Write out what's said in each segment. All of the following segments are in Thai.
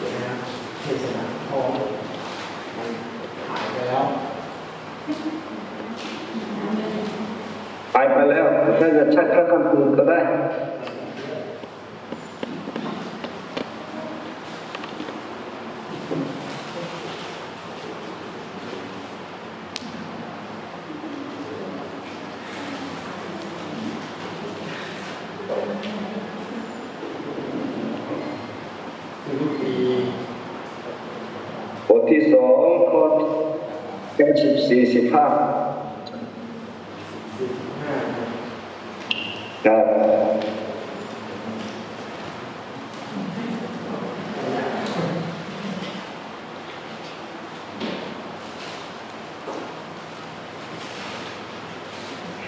เดี๋ยวนะครับเทศนาพอมันหายไปแล้วไปไปแล้วถ้าจะชักพระคำพูดก็ได้ คือทุกปี บทที่สองข้อแค่ สิบห้าครับ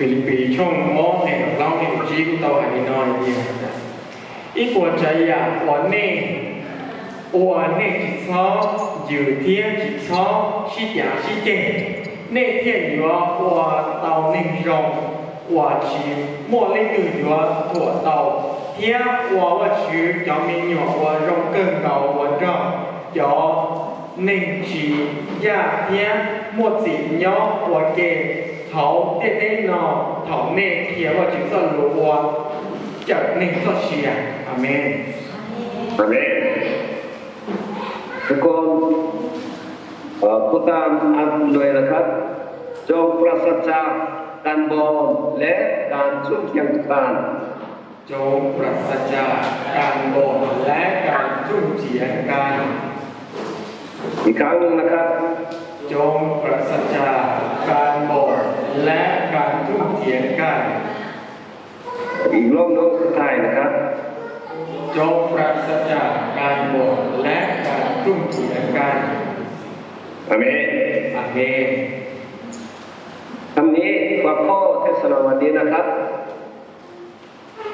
ิลิปปีช่องมองเห็นเราเห็นจีกุตอหัน้นอยเดียวอีกว่าใจอยากอ่อนเน่อ่อนเน่จิตซ้ออยู่เที่ยงจิตซ้อชิดอยากชิดเก่ง 内天月我到内中，我去摸那个月做到天我我去叫明月我用更高我正叫内居一天摸钱鸟我给头爹爹呢头内天我就是路过叫你做事啊，阿妹，阿妹，阿哥。าเมนอาเมนทุกคนเอ่อผู้ตามอันเลยนะครับจงปราศจากการบอลและการชุ่มเทียงกันจงปราศจากการบ่นและการจุ้มเจียนกันอีกครั้งหนึ่งนะครับ จงปราศจากการบ่นและการจุ้มเจียนกัน อีกรอบนึงสุดท้ายนะครับ จงปราศจากการบ่นและการจุ้มเจียนกัน อาเมนอาเมนคำนี้หัวข้อเทศนาวันนี้นะครับ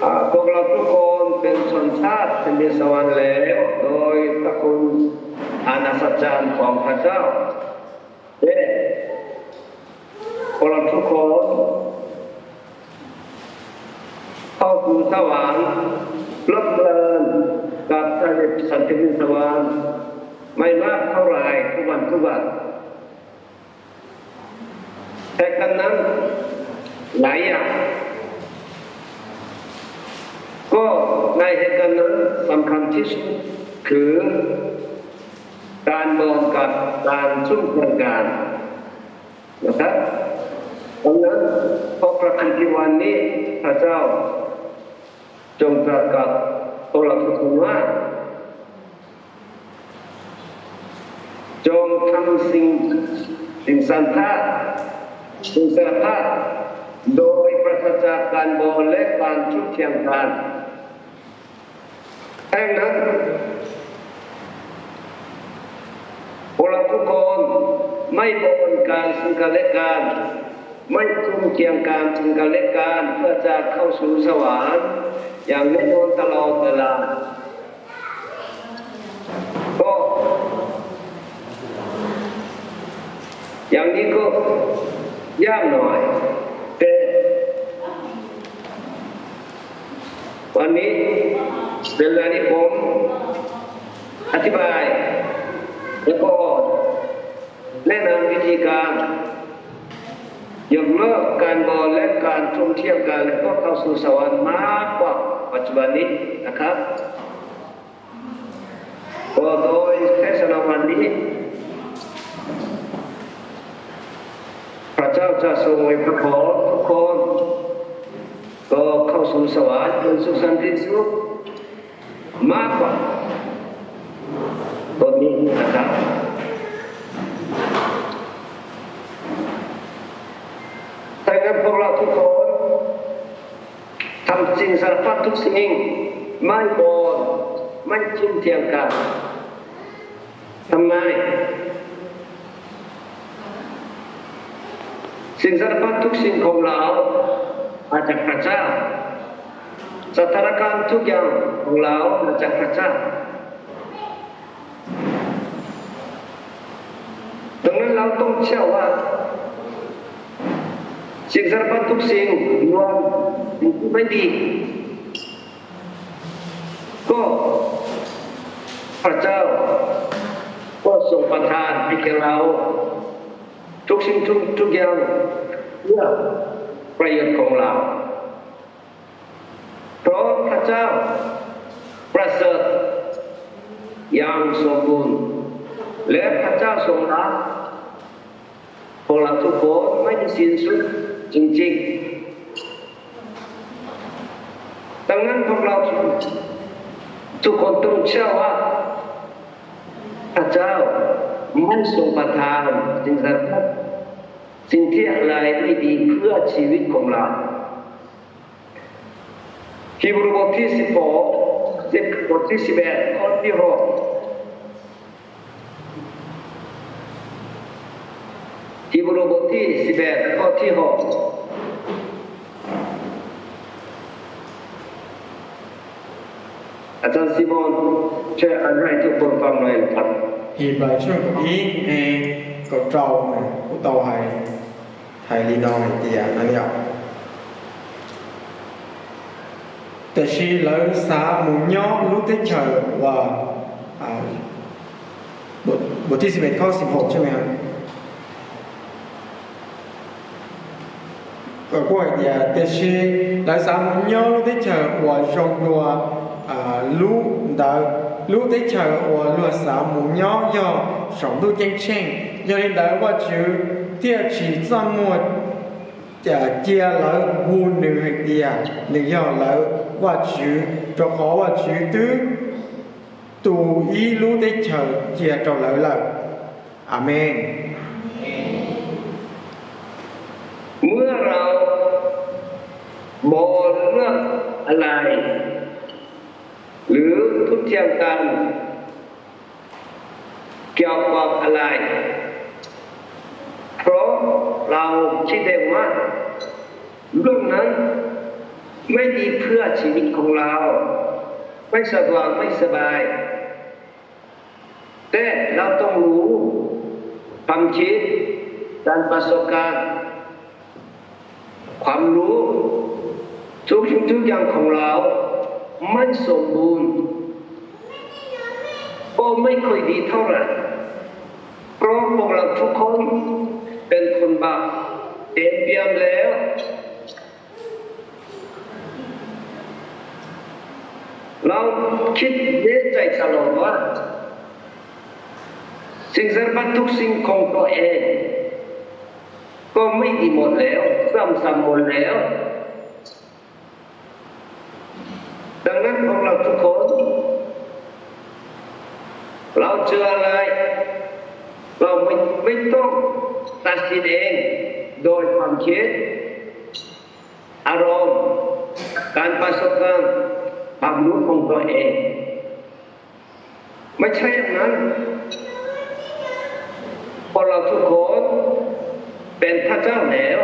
อ่าพวกเราทุกคนเป็นชนชาติที่มีสวรรค์แล้วโดยพระคุณอาณาสัจจารย์ของพระเจ้าเด้พวกเราทุกคนเข้าสู่สวรรค์เพลิดเพลินกับสันติสวรรค์ไม่มากเท่าไหร่ ทุกวันทุกวันแต่กันนั้นหลายอย่างก็ในเหตุการณ์นั้นสำคัญที่สุดคือการมองกับการชุ่มเทียงกันนะครับดังนั้นพอประคันที่วันนี้พระเจ้าจงตรัสกับตัวเราทุกคนว่า จงทำสิ่งสิ่งสันทาสิ่งสารพัดโดยปราศจากการโบนและการชุดเทียงกันแค่นั้นพวกเราทุกคนไม่บนการซึ่งกันและกันไม่ทุ่มเทียงกันซึ่งกันและกันเพื่อจะเข้าสู่สวรรค์อย่างแน่นอนตลอดเวลาก็ อย่างนี้ก็ยากหน่อย แต่วันนี้เวลาที่ผมอธิบาย แล้วก็แนะนำวิธีการยกเลิกการบอและการท่องเที่ยวกันแล้วก็เข้าสู่สวรรค์มากกว่าปัจจุบันนี้นะครับก็โดยเทศนาวันนี้ พระเจะทรงอวยพระพรทุกคนก็เข้าสู่สวรรค์เป็นสุขสันติสุขมากกว่าตอนนี้นะครับแต่งั้นพวกเราทุกคนทำสิ่งสารพัดทุกสิ่งไม่บอลไม่จิ้มเทียงกันทำไม สิ่งสารพัดทุกสิ่งของเรามาจากพระเจ้าสถานการณ์ทุกอย่างของเรามาจากพระเจ้าดังนั้นเราต้องเชื่อว่าสิ่งสารพัดทุกสิ่งรวมสิ่งไม่ดี ก็พระเจ้านไปแก่เรา ทุกสิ่งทุกทุกอย่างเพื่อประโยชน์ของเราเพราะพระเจ้าประเสริฐอย่างสมบูรณ์และพระเจ้าทรงรักพวกเราทุกคนไม่สิ้นสุดจริงๆดังนั้นพวกเราทุกคนต้องเชื่อว่าพระเจ้าไม่ทรงประทานสิ่งสารพัด สิ่งที่อะไรไม่ดีเพื่อชีวิตของเราฮีบรูบทที่สิบหกสิบบทที่สิบเอ็ดข้อที่หกฮีบรูบทที่สิบเอ็ดข้อที่หกอาจารย์ซิมอนช่วยอ่านให้ทุกคนฟังหน่อยนะครับ thì bài chương của ý e có trâu này của tàu hay hay li nói thì à anh hiểu แต่ชีเลยสาหมูย่อลูกได้เฉยว่าอ่าบทบทที่11ข้อ16ใช่ไหมครับก็กว่าอย่าแต่ชีเลยสาห มูย่อลูกได้เฉยว่าจงตัวอ่าลูกดาลูกได้เฉยว่าลูกสาหมูย่อย่อสองลูกเก่งเช่งยอดได้ว่าจือเที่ยชีจำหมดจะเจียแล้วหูหนึ่งให้เดียหนึ่งยอแล้วว่าชื่อจะขอว่าชื่อตื้อตูอีรู้ได้เฉยเจียจะแล้วละอาเมนเมื่อเราบอกเรื่องอะไร หรือทุกเทียงกัน เกี่ยวกับอะไร เพราะเราคิดเองว่าเรื่องนั้นไม่ดีเพื่อชีวิตของเรา ไม่สะดวกไม่สบาย แต่เราต้องรู้ความคิดการประสบการณ์ความรู้ทุกสิ่งทุกอย่างของเรา ไม่สมบูรณ์ก็ไม่ค่อยดีเท่าไหร่เพราะพวกเราทุกคน เป็นคนบาปเต็มเปี่ยมแล้ว เราคิดเนใจตลอดว่า สิ่งสารพัดทุกสิ่งของตัวเอง ก็ไม่ดีหมดแล้วซ้ำๆหมดแล้ว ดังนั้นพวกเราทุกคน เราเจออะไร เราไม่ไม่ต้อง ตัดสินเองโดยความคิดอารมณ์ การประสบการณ์ความรู้ของตัวเอง ไม่ใช่อย่างนั้นพวกเราทุกคนเป็นพระเจ้าแล้ว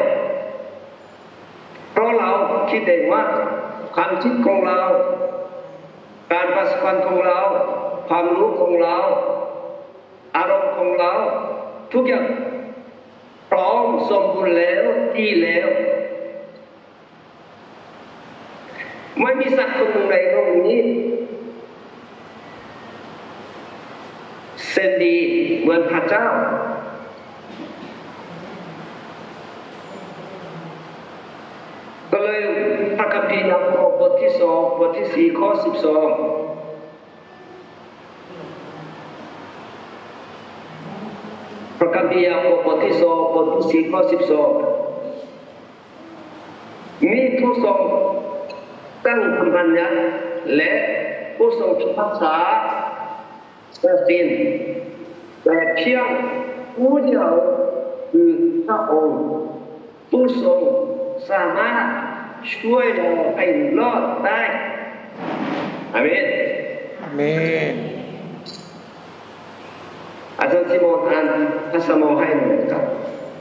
เพราะเราคิดเองว่าความคิดของเรา การประสบการณ์ของเรา ความรู้ของเรา อารมณ์ของเรา ทุกอย่าง ร้อมสมบูรณ์แล้วดีแล้ว ไม่มีสักคนหนึ่งในโลกนี้เส้นดีเหมือนพระเจ้า ก็เลยพระคัมภีร์ยากอบบทที่สองบทที่สี่ข้อสิบสอง พระคัมภีร์ยากอบทที่สองบทที่สี่ข้อสิบสองมีผู้ทรงตั้งคำบัญญัติและผู้ทรงพิพากษาตัดสินแต่เพียงผู้เดียวคือพระองค์ผู้ทรงสามารถช่วยเราให้รอดได้อาเมนอาเมน อาจารย์ซิโมนอ่านภาษามอให้หน่อยครับ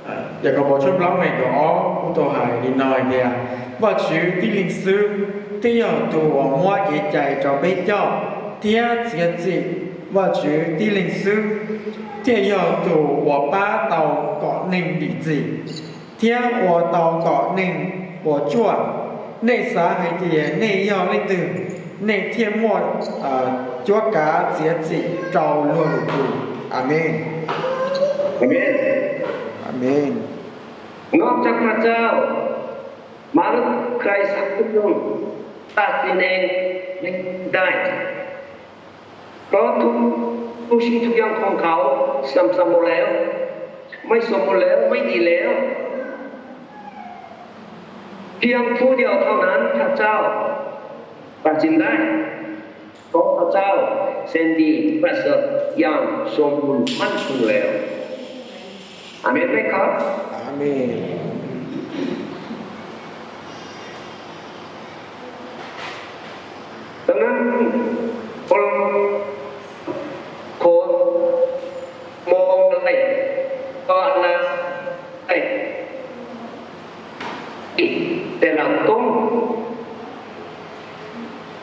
À, giờ có bộ chốt lắm này có của tôi hài đi nói kìa và chữ đi linh sư thì ở tù ở mua cái chạy cho bây giờ thì chia gì và chữ đi linh sư thì ở tù ở ba tàu có nên bị gì thì ở tàu có nên ở chùa nên xã hay thì nên yêu linh tử nên thiên mua à chúa cá chia gì trâu luôn tù amen อาเมนอาเมนนอกจากพระเจ้ามนุษย์ใครสักคนตัดสินเองไม่ได้เพราะทุกทุกสิ่งทุกอย่างของเขาสมสมบูรณ์แล้ว ไม่สมบูรณ์แล้วไม่ดีแล้วเพียงผู้เดียวเท่านั้นพระเจ้าตัดสินได้เพราะพระเจ้า เส้นดีประเสริฐอย่างสมบูรณ์มั่นคงแล้วอาเมนไหมครับ อาเมน ดังนั้นคนคนมองอะไรก็อะไรไอ้แต่เราต้อง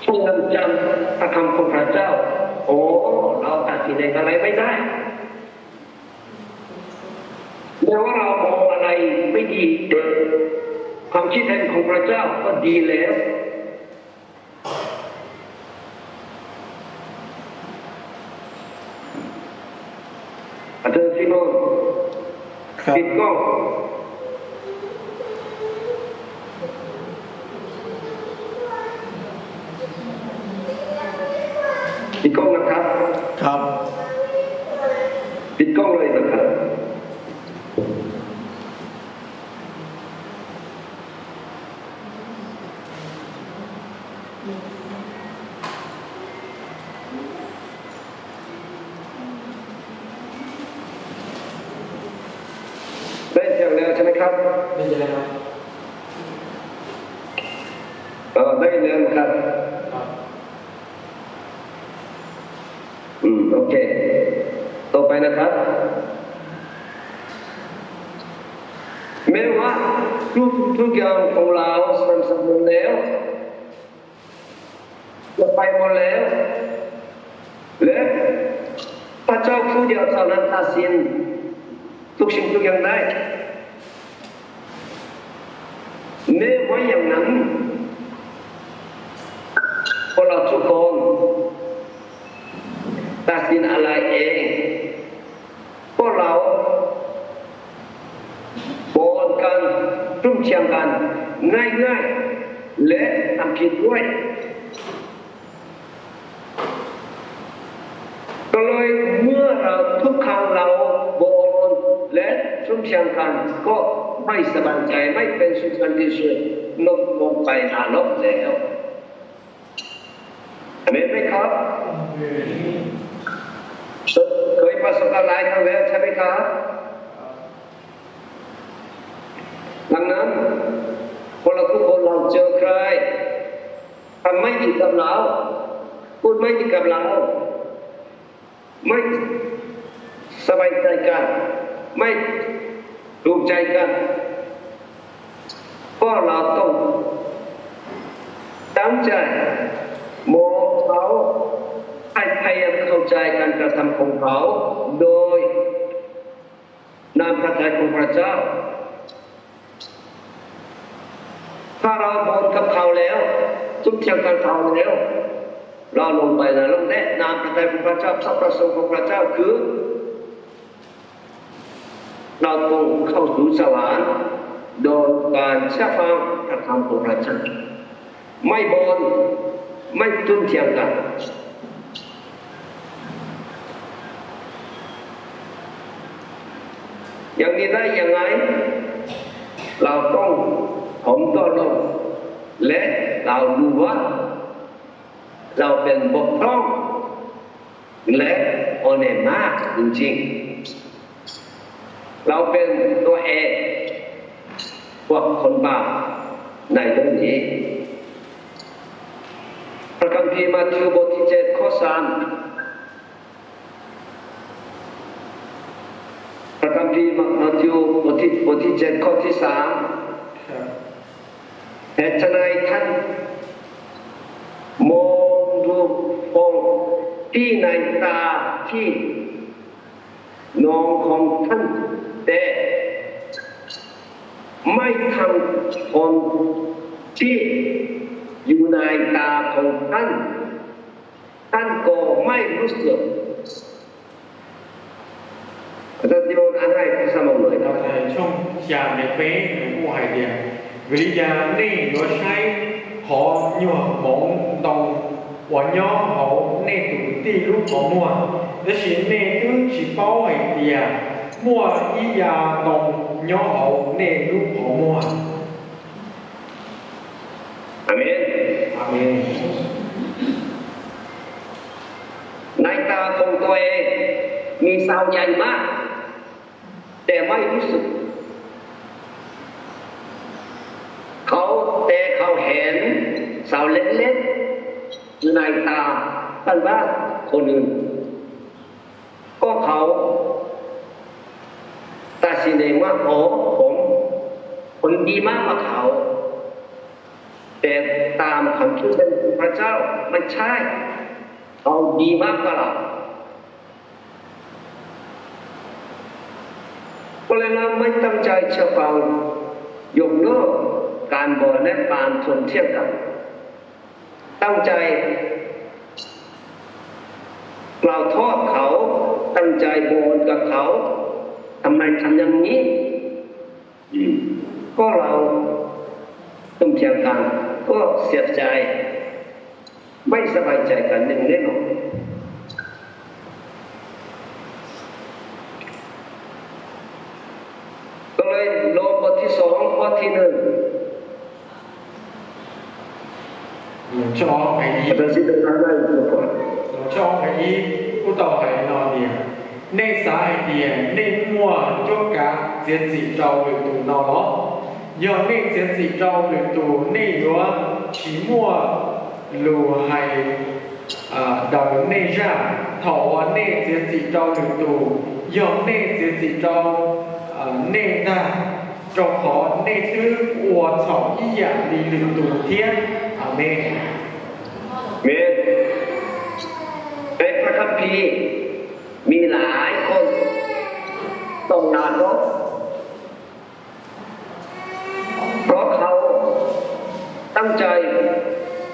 ช่วยกันจำ เราตัดสินเองอะไรไม่ได้แม้ว่าเรามองอะไรไม่ดีแต่ความคิดเห็นของพระเจ้าก็ดีแล้วอาจารย์ซิโนนครับปิดกล้องปิดกล้องนะครับครับ ปิดกล้องเลยนะครับได้เสียงแล้วใช่ไหมครับได้ยินแล้วเออได้แล้วครับ ครับ อืม โอเค ต่อ ไปนะครับ แม้ว่าทุกทุกอย่างของเราสมสมบูรณ์แล้วจะไปหมดแล้วและพระเจ้าผู้เดียวเท่านั้นตัดสินทุกสิ่งทุกอย่างได้แม้ว่าอย่างนั้นพวกเราทุกคนตัดสินอะไรเองพวกเราบนกันรุ่ม เชียงกันง่ายๆและทำผิดด้วยก็เลยเมื่อเราทุกครั้งเราบนและชุ่มเชียงกันก็ไม่สบายใจไม่เป็นสุขสันติสุขลงลงไปนรกแล้วเห็นไหมครับเคยประสบการณ์หลายครั้งแล้วใช่ไหมครับ ดังนั้นคนเราทุกคนเราเจอใคร ทำไม่ดีกับเรา พูดไม่ดีกับเรา ไม่สบายใจกัน ไม่ถูกใจกันก็เราต้องตั้งใจมองเขาให้พยายามเข้าใจการกระทำของเขา โดยนามพระทัยของพระเจ้า ถ้าเราบนกับเขาแล้ว ทุกเชียงกันเขาแล้วเราลงไปในลงแนะนามพระทัยของพระเจ้าสัพประสงค์ของพระเจ้าคือ เราต้องเข้าสู่สวรรค์โดยการเชื่อฟังพระคำของพระเจ้าไม่บนไม่ทุ่มเทียงกันอย่างนี้ได้ยังไง เราต้องผมตัวลงและ เราดูว่า เราเป็นบกพร่องและโอเนมากจริงๆเราเป็นตัวเองพวกคนบาปในเรื่องนี้พระคัมภีร์มาธิวบทที่เจ็ดข้อสามพระคัมภีร์มาธิวบทที่บทที่เจ็ดข้อที่สามครับเหตุไฉนท่านมองดูฟองที่ใน ตาที่น้องของท่านแต่ไม่ทำคนที่อยู่ในตาของท่าน ท่านก็ไม่รู้สึกอาจารย์ดิโอนอ่านมองเลยคเรารับในช่วงยามในเฟ้ในผู้หายเดียวิริยานี่有ใช้หอหยวกหมงตรง หัวย่อเขาในตุ่ตีลูกของมัวและสิในตื้อสิเป้าไอเดียมัวอียาตรงย่อเขาในลูกของมัวอาเมนอาเมนในตาของตัวเองมีสาวใหญ่มาก แต่ไม่รู้สึกเขาแต่เขาเห็นสาวเล็กๆ ในตาท่านว่าคนอื่นก็เขาตัดสินเองว่าโอ้ผมคนดีมากกว่าเขา แต่ตามคำคิดของพระเจ้าไม่ใช่เอาดีมากกว่าเราก็เลยเราไม่ตั้งใจจะฟังยกเลิกการบอและการทนเทียบกัน ตั้งใจ กล่าวโทษเขา ตั้งใจโบนกับเขาทำไมทำอย่างนี้ก็เราต้องเทียงกันก็เสียใจ ไม่สบายใจกันหนึ่งแน่นอนก็เลยโลบทที่สองบทที่หนึ่ง หลวงชอไอ้อีเราสิจะทำได้ดีกว่าหลวงชอไอ้อีผู้ต่อไอ้นอนเดียในสายเดียในมัวจกกะเสียนสีเจ้าหรือตูนอล้อยอใน เสียนสีเจ้าหรือตูในยัวฉีมัวลูไฮอ่าดาวในเสียนสีเจ้าหรือตูยอในเสียนสีเจ้าอ่าในหน้าเจ้าขอในตื้ออัวเฉาอีหยาลีหรือตูเทียนอาเมนในพระคัมภีร์มีหลายคนต้องนานรกเพราะเขาตั้งใจ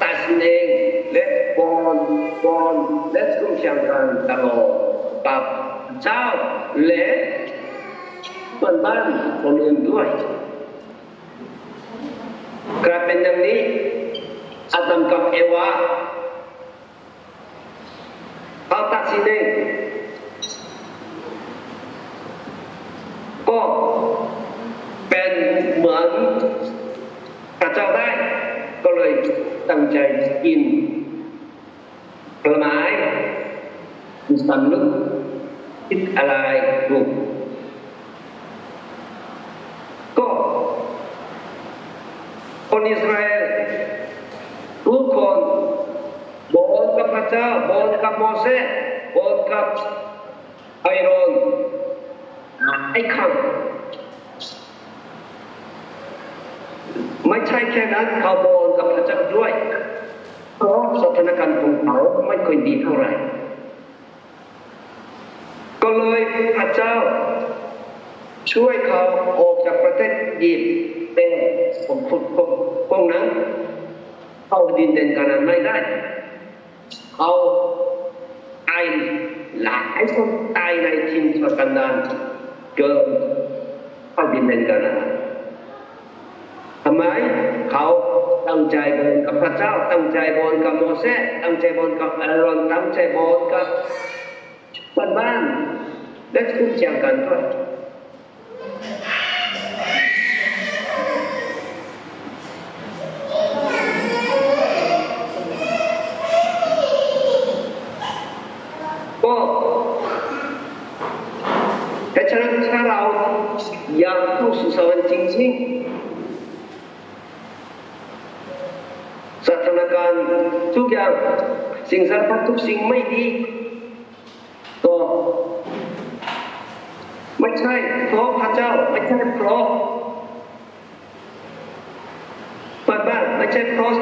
ตัดสินเองและบอนบอนและสุ่มเชียงกันตลอดกับเจ้าและเพื่อนบ้านคนอื่นด้วยกลายเป็นอย่างนี้ อาดัมกับเอวาเขาตัดสินเองก็เป็นเหมือนพระเจ้าได้ ก็เลยตั้งใจกินผลไม้มีสำนึกคิดอะไรถูกก็ คนอิสราเอลทุกคนบอกกับพระเจ้าบอกกับโมเสสบอกกับไอรอนไอ้คำไม่ใช่แค่นั้นเขาบอกกับพระเจ้าด้วยเพราะสถานการณ์ของเขาไม่ค่อยดีเท่าไหร่ ก็เลยพระเจ้า ช่วยเขาออกจากประเทศยิปต์เป็นผมฝึกผมพวกนั้นเข้าดินแดนกานาไม่ได้เขาตายหลายคนตายในทินสกันดานเกินเข้าดินแดนกานาทำไม ตั้งใจบนกับพระเจ้า ตั้งใจบนกับโมเสสตั้งใจบนกับอารอนตั้งใจบนกับบ้านบ้านและทุกอย่างกันด้วย ก็แต่ฉะนั้นถ้าเราอยากเข้าสู่สวรรค์จริงๆสถานการณ์ ทุกอย่างสิ่งสารพัดทุกสิ่งไม่ดีก็ไม่ใช่เพราะพระเจ้าไม่ใช่เพราะบ้านบ้านไม่ใช่เพราะ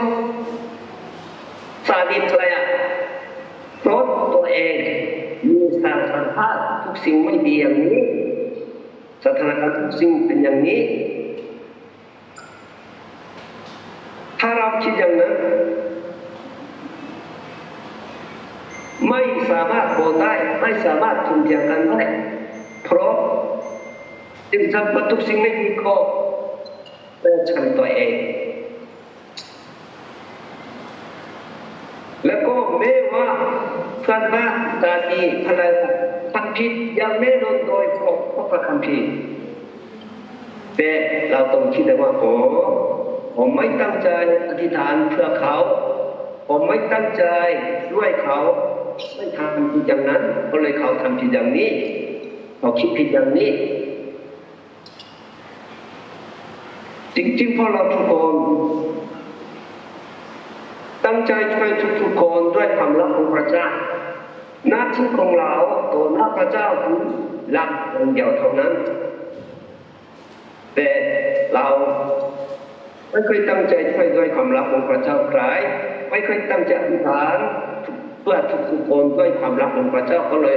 สามีภรรยาเพราะตัวเองมีสารสัมพันธ์ทุกสิ่งไม่ดีอย่างนี้สถานการณ์ทุกสิ่งเป็นอย่างนี้ ถ้าเราคิดอย่างนั้น ไม่สามารถบอกได้ไม่สามารถทุนเทียงกันได้เพราะจึงทำว่าทุกสิ่งไม่ดีก็เป็นชันตัวเอง แล้วก็แม้ว่าเพื่อนบ้านตาดีอะไรทำผิดยังไม่โดนโดยพระพระคำพีร์แต่เราต้องคิดได้ว่าโอ้ผมไม่ตั้งใจอธิษฐานเพื่อเขา ผมไม่ตั้งใจด้วยเขา ไม่ทำผิดอย่างนั้น ก็เลยเขาทำผิดอย่างนี้ เขาคิดผิดอย่างนี้ จริงๆพวกเราทุกคนตั้งใจช่วยทุกๆคนด้วยความรักของพระเจ้าหน้าที่ของเราต่อหน้าพระเจ้าคือรักองค์เดียวเท่านั้น แต่เราไม่เคยตั้งใจช่วยด้วยความรักของพระเจ้าใครไม่เคยตั้งใจอธิษฐาน เพื่อทุกคนด้วยความรักของพระเจ้าก็เลย